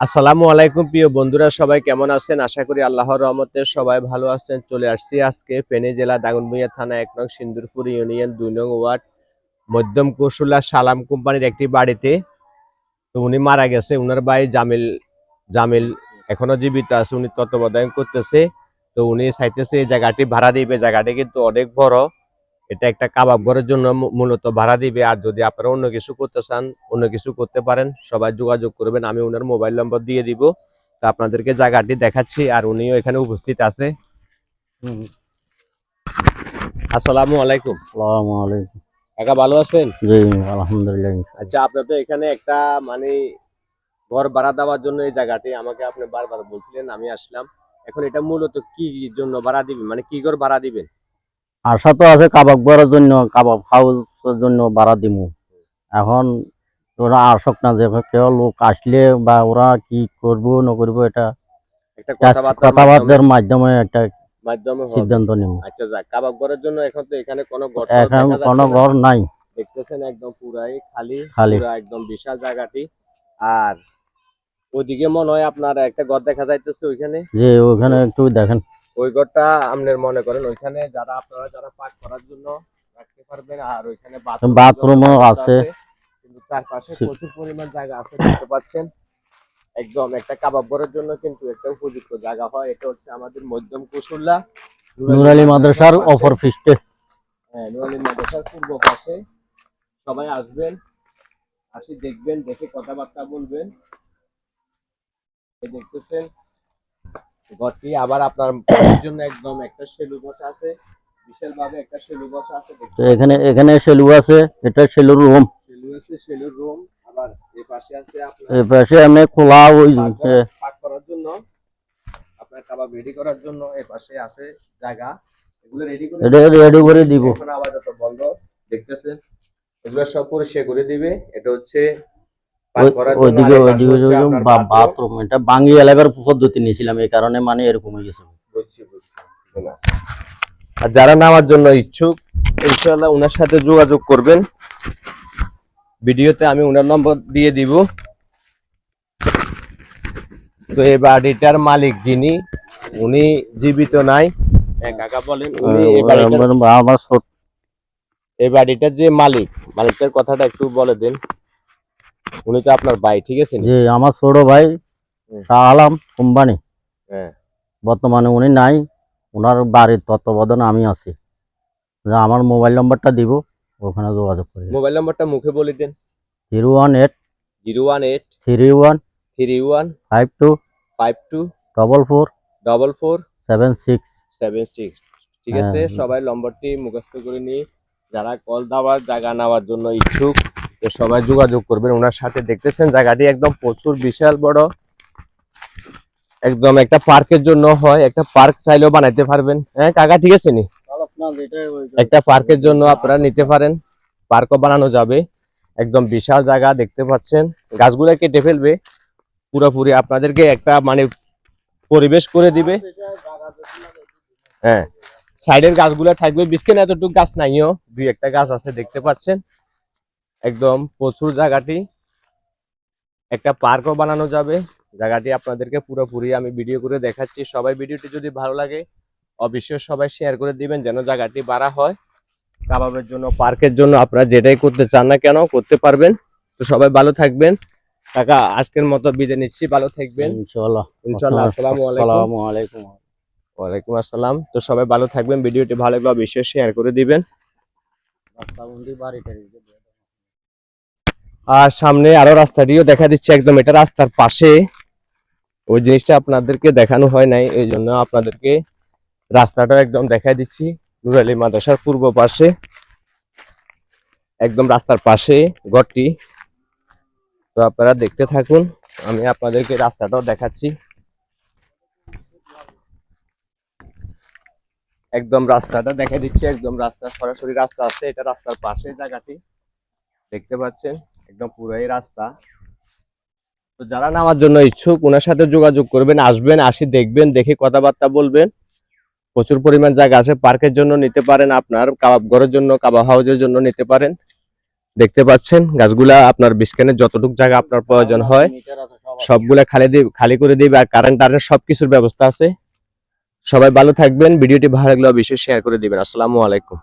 আসসালামু আলাইকুম প্রিয় বন্ধুরা সবাই কেমন আছেন? আশা করি আল্লাহর রহমতে সবাই ভালো আছেন। চলে আসছি আজকে ফেনী জেলা দাগনভূঞা থানা এক নং সিন্দুরপুর ইউনিয়ন দুই নং ওয়ার্ড মধ্যম কৌশলা সালাম কোম্পানির একটি বাড়িতে। তো উনি মারা গেছে উনার ভাই জামিল জামিল এখনও জীবিত আছে উনি তত্ত্বাবধান করতেছে। তো উনি চাইতেছে এই জায়গাটি ভাড়া দিবে। জায়গাটি কিন্তু অনেক বড়। এটা একটা কাবাব ঘরের জন্য মূলত ভাড়া দিবে। আর যদি আপনারা অন্য কিছু করতে চান অন্য কিছু করতে পারেন সবাই যোগাযোগ করবেন। আমি ওনার মোবাইল নম্বর দিয়ে দিব। তো আপনাদেরকে জায়গাটি দেখাচ্ছি আর উনিও এখানে উপস্থিত আছে। আসসালামু আলাইকুম। আসসালামু আলাইকুম। কাকা ভালো আছেন? জি আলহামদুলিল্লাহ আচ্ছা আপনি তো এখানে একটা মানে ঘর ভাড়া দেওয়ার জন্য এই জায়গাটি আমাকে আপনি বারবার বলছিলেন আমি আসলাম। এখন এটা মূলত কি জন্য ভাড়া দিবেন? মানে কি ঘর ভাড়া দিবেন? আশা তো আছে কাবাব ঘরের জন্য কাবাব হাউসের জন্য ভাড়া দিব এখন ওরা আসক না যে কেউ লোক আসলে বা ওরা কি করব না করব এটা কথাবার্তার মাধ্যমে একটা মাধ্যমে সিদ্ধান্ত নিব আচ্ছা যাক কাবাব ঘরের জন্য এখন তো এখানে কোনো ঘর এখন কোনো ঘর নাই। দেখতেছেন একদম পুরাই খালি খালি। একদম বিশাল জায়গাটি। আর ওইদিকে মনে হয় আপনার একটা ঘর দেখা যাইতেছে ওইখানে। যে ওখানে একটু দেখেন। ওই ঘরটা আপনার মনে করেন ওইখানে যারা আপনারা যারা পাক করার জন্য রাখতে পারবেন আর ওইখানে বাথরুমও ব্যবস্থা আছে। কিন্তু তার পাশে প্রচুর পরিমাণ জায়গা আছে দেখতে পাচ্ছেন। একদম একটা কাবাব ঘরের জন্য কিন্তু একটা উপযুক্ত জায়গা হয় এটা হচ্ছে আমাদের মধ্যম কুশুল্লা। নুরালি মাদ্রাসার অপর ফিস্টে হ্যাঁ নুরালি মাদ্রাসার পূর্ব পাশে। সবাই আসবেন আসি দেখবেন দেখে কথাবার্তা বলবেন। এই দেখতেছেন ঘরটি। আবার আপনার জন্য একদম একটা সেলু বসা আছে। বিশাল ভাবে একটা সেলু বসা আছে। তো এখানে এখানে সেলু আছে এটা সেলুর রুম। সেলু আছে সেলুর রুম। আবার এই পাশে আছে আপনার এই পাশে এমনি খোলা ওই পাক করার জন্য আপনার কাবাব রেডি করার জন্য এই পাশে আছে জায়গা। এগুলো রেডি করে এটা রেডি করে দিব। এখন আপাতত বন্ধ। দেখতেছেন? এগুলো সব পরিষ্কার করে দিবে। এটা হচ্ছে ওইদিকে ওইদিকে বাথরুম এটা বাঙ্গি এলাকার পদ্ধতি নিয়েছিলাম এই কারণে মানে এরকম হয়ে গেছে। আর যারা নেওয়ার জন্য ইচ্ছুক ইনশাআল্লাহ ওনার সাথে যোগাযোগ করবেন। ভিডিওতে আমি ওনার নম্বর দিয়ে দিব। তো এই বাড়িটার মালিক যিনি উনি জীবিত নাই। হ্যাঁ, কাকা বলেন আমার এই বাড়িটার যে মালিক মালিকের কথাটা একটু বলে দেন। উনি তো আপনার ভাই ঠিক আছে? যে আমার ছোট ভাই শাহ আলম কোম্পানি হ্যাঁ। বর্তমানে উনি নাই ওনার বাড়ির তত্ত্বাবধানে আমি আছি। আমার মোবাইল নম্বরটা দিব ওখানে যোগাযোগ করি মোবাইল নাম্বারটা মুখে বলে দেন। Zero one eight zero one eight three one three one five two five two double four double four seven six seven six. ঠিক হ্যাঁ, আছে সবাই নম্বরটি মুখস্থ করে নিয়ে যারা কল দেওয়ার জায়গা নেওয়ার জন্য ইচ্ছুক তো সবাই যোগাযোগ করবেন। ওনার সাথে দেখতেছেন জায়গাটি একদম প্রচুর, বিশাল বড়। একদম একটা পার্কের জন্য হয়, একটা পার্ক চাইলেও বানাইতে পারবেন। হ্যাঁ কাকা, ঠিক আছে নি? একটা পার্কের জন্য আপনারা নিতে পারেন। পার্কও বানানো যাবে। একদম বিশাল জায়গা দেখতে পাচ্ছেন। গাছগুলো কেটে ফেলবে। পুরোপুরি আপনাদেরকে একটা মানে পরিবেশ করে দিবে। হ্যাঁ সাইডের গাছগুলো থাকবে। বিস্কিন এতটুকু গাছ নাইও। দুই একটা গাছ আছে, দেখতে পাচ্ছেন। একদম প্রচুর জায়গাটি। একটা পার্কও বানানো যাবে। জায়গাটি আপনাদেরকে পুরোপুরি আমি ভিডিও করে দেখাচ্ছি। সবাই ভিডিওটি যদি ভালো লাগে অবশ্যই সবাই শেয়ার করে দিবেন যেন জায়গাটি বাড়া হয়। কাবাবের জন্য পার্কের জন্য আপনারা যেটাই করতে চান না কেন করতে পারবেন। তো সবাই ভালো থাকবেন। কাকা আজকের মতো বিদায় নিচ্ছি। ভালো থাকবেন। ইনশাল্লাহ ইনশাল্লাহ আসসালামু আলাইকুম। আলাইকুম। ওয়ালাইকুম আসসালাম। তো সবাই ভালো থাকবেন। ভিডিওটি ভালো লাগলে অবশ্যই শেয়ার করে দিবেন। আর সামনে আরও রাস্তাটিও দেখা দিচ্ছে একদম। এটা রাস্তার পাশে। ওই জিনিসটা আপনাদেরকে দেখানো হয় নাই, এই জন্য আপনাদেরকে রাস্তাটা একদম দেখাই দিচ্ছি। নুরালি মাদ্রাসার পূর্ব পাশে। একদম রাস্তার পাশে ঘরটি। তো আপনারা দেখতে থাকুন, আমি আপনাদেরকে রাস্তাটাও দেখাচ্ছি। একদম রাস্তাটা দেখা দিচ্ছি, একদম রাস্তা, সরাসরি রাস্তা আছে, এটা রাস্তার পাশে জায়গাটি। দেখতে পাচ্ছেন? একদম পুরাই রাস্তা। তো যারা নামার জন্য ইচ্ছুক ওনার সাথে যোগাযোগ করবেন, আসবেন, আসি দেখবেন, দেখে কথাবার্তা বলবেন। প্রচুর পরিমাণ জায়গা আছে, পার্কের জন্য নিতে পারেন আপনার, কাবাব ঘরের জন্য, কাবাব হাউসের জন্য নিতে পারেন। দেখতে পাচ্ছেন, গাছগুলা আপনার বিস্কানের যতটুকু জায়গা আপনার প্রয়োজন হয়, সবগুলা খালি খালি করে দিবে, আর কারেন্ট টারেন্ট সবকিছুর ব্যবস্থা আছে। সবাই ভালো থাকবেন, ভিডিওটি ভালো লাগলে অবশ্যই শেয়ার করে দিবেন। আসসালামু আলাইকুম।